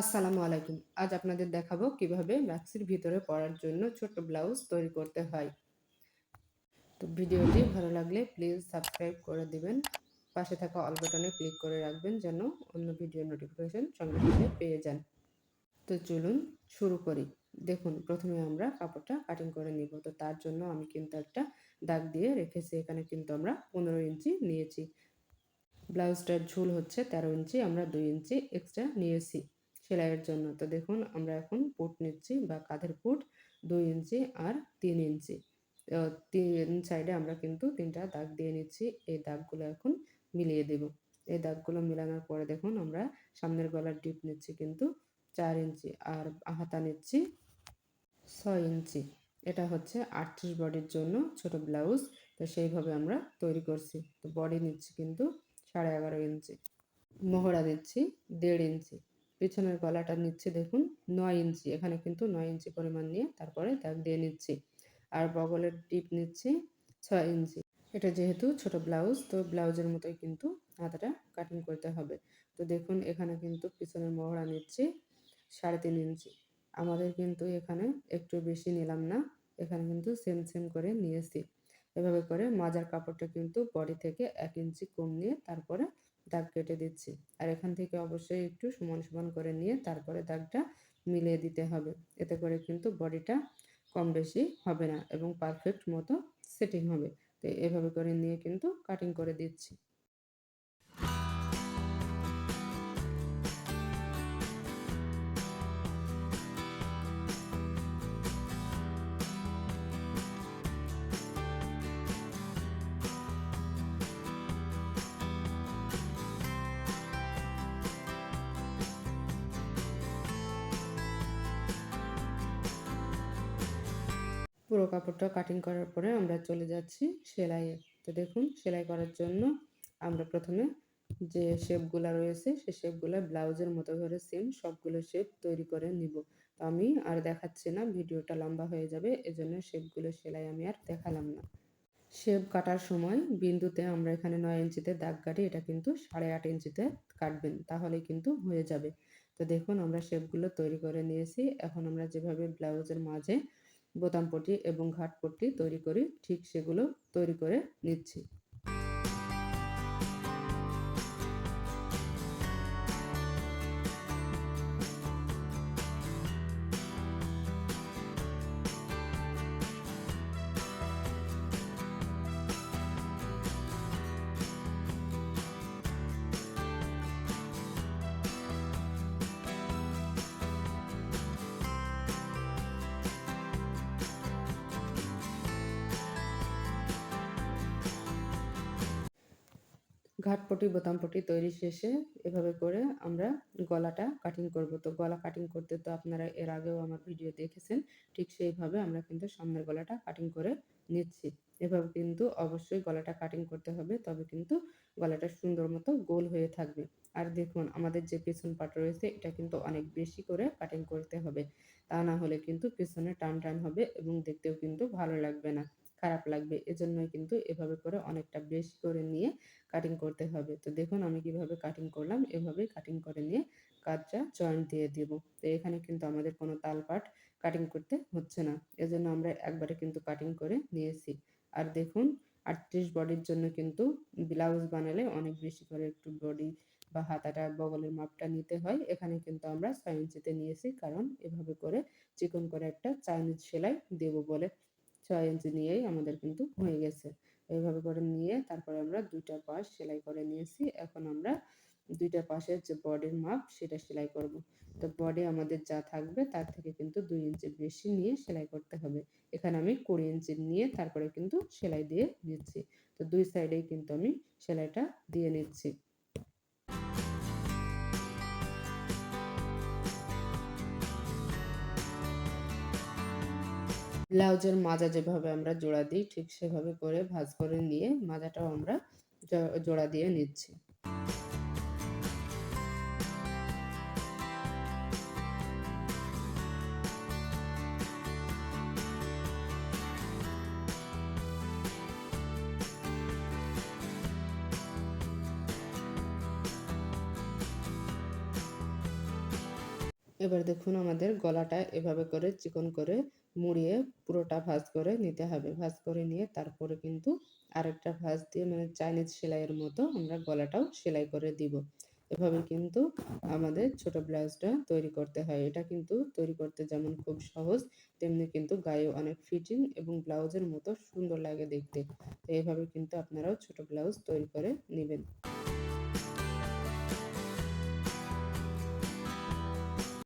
আসসালামু আলাইকুম। আজ আপনাদের দেখাবো কীভাবে ম্যাক্সির ভিতরে পরার জন্য ছোট ব্লাউজ তৈরি করতে হয়। তো ভিডিওটি ভালো লাগলে প্লিজ সাবস্ক্রাইব করে দিবেন। পাশে থাকা অল বাটনে ক্লিক করে রাখবেন যেন অন্য ভিডিও নোটিফিকেশন সঙ্গে সঙ্গে পেয়ে যান। তো চলুন শুরু করি। দেখুন, প্রথমে আমরা কাপড়টা কাটিং করে নিব। তো তার জন্য আমি কিন্তু একটা দাগ দিয়ে রেখেছি। এখানে কিন্তু আমরা পনেরো ইঞ্চি নিয়েছি। ব্লাউজটার ঝুল হচ্ছে তেরো ইঞ্চি, আমরা দুই ইঞ্চি এক্সট্রা নিয়েছি। সেলাইয়ের জন্য। তো দেখুন, আমরা এখন পুট নিচ্ছি বা কাঁধের পুট দুই ইঞ্চি আর তিন ইঞ্চি। তিন সাইডে আমরা কিন্তু তিনটা দাগ দিয়ে নিচ্ছি। এই দাগগুলো এখন মিলিয়ে দেব। এই দাগগুলো মেলানোর পরে দেখুন, আমরা সামনের গলার ডিপ নিচ্ছি কিন্তু চার ইঞ্চি আর হাতা নিচ্ছি ছয় ইঞ্চি। এটা হচ্ছে আটত্রিশ বডির জন্য ছোট ব্লাউজ। তো সেইভাবে আমরা তৈরি করছি। তো বডি নিচ্ছি কিন্তু সাড়ে এগারো ইঞ্চি। মোহরা দিচ্ছি দেড় ইঞ্চি। পিছনের গলাটা নিচ্ছি দেখুন, নয় ইঞ্চি। এখানে কিন্তু নয় ইঞ্চি পরিমাণ নিয়ে তারপরে দাগ দিয়ে নিচ্ছি। আর বগলের ডিপ নিচ্ছি ছয় ইঞ্চি। এটা যেহেতু ছোট ব্লাউজ, তো ব্লাউজের মতোই কিন্তু হাতাটা কাটিং করতে হবে। তো দেখুন, এখানে কিন্তু পিছনের মহড়া নিচ্ছি সাড়ে তিন ইঞ্চি। আমাদের কিন্তু এখানে একটু বেশি নিলাম না, এখানে কিন্তু সেম সেম করে নিয়েছি। এভাবে করে মাজার কাপড়টা কিন্তু বডি থেকে এক ইঞ্চি কম নিয়ে তারপরে দাগ কেটে দিচ্ছি। আর এখান থেকে অবশ্যই একটু সমান সমান করে নিয়ে তারপরে দাগটা মিলিয়ে দিতে হবে। এতে করে কিন্তু বডিটা কম বেশি হবে না এবং পারফেক্ট মতো সেটিং হবে। তো এভাবে করে নিয়ে কিন্তু কাটিং করে দিচ্ছি। পুরো কাপড়টা কাটিং করার পরে আমরা চলে যাচ্ছি সেলাইয়ে। তো দেখুন, সেলাই করার জন্য আমরা প্রথমে যে শেপগুলো রয়েছে, সে শেপগুলো ব্লাউজের মতো করে সেম সবগুলো শেপ তৈরি করে নিব। তো আমি আর দেখাচ্ছি না, ভিডিওটা লম্বা হয়ে যাবে, এজন্য শেপগুলো সেলাই আমি আর দেখালাম না। শেপ কাটার সময় বিন্দুতে আমরা এখানে নয় ইঞ্চিতে দাগ কাটি, এটা কিন্তু সাড়ে আট ইঞ্চিতে কাটবেন তাহলে কিন্তু হয়ে যাবে। তো দেখুন, আমরা শেপগুলো তৈরি করে নিয়েছি। এখন আমরা যেভাবে ব্লাউজের মাঝে বোতাম পট্টি এবং ঘাট পট্টি তৈরি করি ঠিক সেগুলো তৈরি করে নিচ্ছি। ঘাটপটি, বোতামপটি তৈরি শেষে এভাবে করে আমরা গলাটা কাটিং করব। তো গলা কাটিং করতে তো আপনারা এর আগেও আমার ভিডিও দেখেছেন, ঠিক সেইভাবে আমরা কিন্তু সামনের গলাটা কাটিং করে নিচ্ছি। এভাবে কিন্তু অবশ্যই গলাটা কাটিং করতে হবে, তবে কিন্তু গলাটা সুন্দর মতো গোল হয়ে থাকবে। আর দেখুন, আমাদের যে পেছন পাট রয়েছে, এটা কিন্তু অনেক বেশি করে কাটিং করতে হবে। তা না হলে কিন্তু পেছনে টান টান হবে এবং দেখতেও কিন্তু ভালো লাগবে না। খারাপ লাগবে, এজন্যই কিন্তু এভাবে করে অনেকটা বেশি করে নিয়ে কাটিং করতে হবে। তো দেখুন আমি কীভাবে কাটিং করলাম এভাবে কাটিং করে নিয়ে কাজটা জয়েন্ট দিয়ে দেব। তো এখানে কিন্তু আমাদের কোনো তাল পাট কাটিং করতে হচ্ছে না। এজন্য আমরা একবারে কিন্তু কাটিং করে নিয়েছি। আর দেখুন আটত্রিশ বডির জন্য কিন্তু ব্লাউজ বানালে অনেক বেশি করে একটু বডি বা হাতাটা বগলের মাপটা নিতে হয়। এখানে কিন্তু আমরা ছয় ইঞ্চিতে নিয়েছি, কারণ এভাবে করে চিকন করে একটা চাইনিজ সেলাই দেব বলে। ছয় ইঞ্চি নিয়েই আমাদের কিন্তু হয়ে গেছে। এইভাবে করে নিয়ে তারপরে আমরা দুইটা পাশ সেলাই করে নিয়েছি। এখন আমরা দুইটা পাশের যে বডির মাপ সেটা সেলাই করব। তো বডি আমাদের যা থাকবে তার থেকে কিন্তু দুই ইঞ্চি বেশি নিয়ে সেলাই করতে হবে। এখানে আমি কুড়ি ইঞ্চি নিয়ে তারপরে কিন্তু সেলাই দিয়ে নিচ্ছি তো দুই সাইডেই কিন্তু আমি সেলাইটা দিয়ে নিচ্ছি। ব্লাউজের মাজা যেভাবে আমরা জোড়া দিই, ঠিক সেভাবে করে ভাঁজ করে নিয়ে মাজাটাও আমরা জোড়া দিয়ে নিচ্ছি। এবার দেখুন আমাদের গলাটা এভাবে করে চিকন করে মুড়িয়ে পুরোটা ভাঁজ করে নিতে হবে। ভাঁজ করে নিয়ে তারপরে কিন্তু আরেকটা ভাঁজ দিয়ে মানে চাইনিজ সেলাইয়ের মতো আমরা গলাটাও সেলাই করে দিব। এভাবে কিন্তু আমাদের ছোট ব্লাউজটা তৈরি করতে হয়। এটা কিন্তু তৈরি করতে যেমন খুব সহজ, তেমনি কিন্তু গায়ে অনেক ফিটিং এবং ব্লাউজের মতো সুন্দর লাগে দেখতে। তো এইভাবে কিন্তু আপনারাও ছোট ব্লাউজ তৈরি করে নেবেন।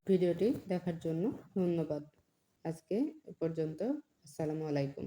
ভিডিওটি দেখার জন্য ধন্যবাদ। আজকে পর্যন্ত আসসালামু আলাইকুম।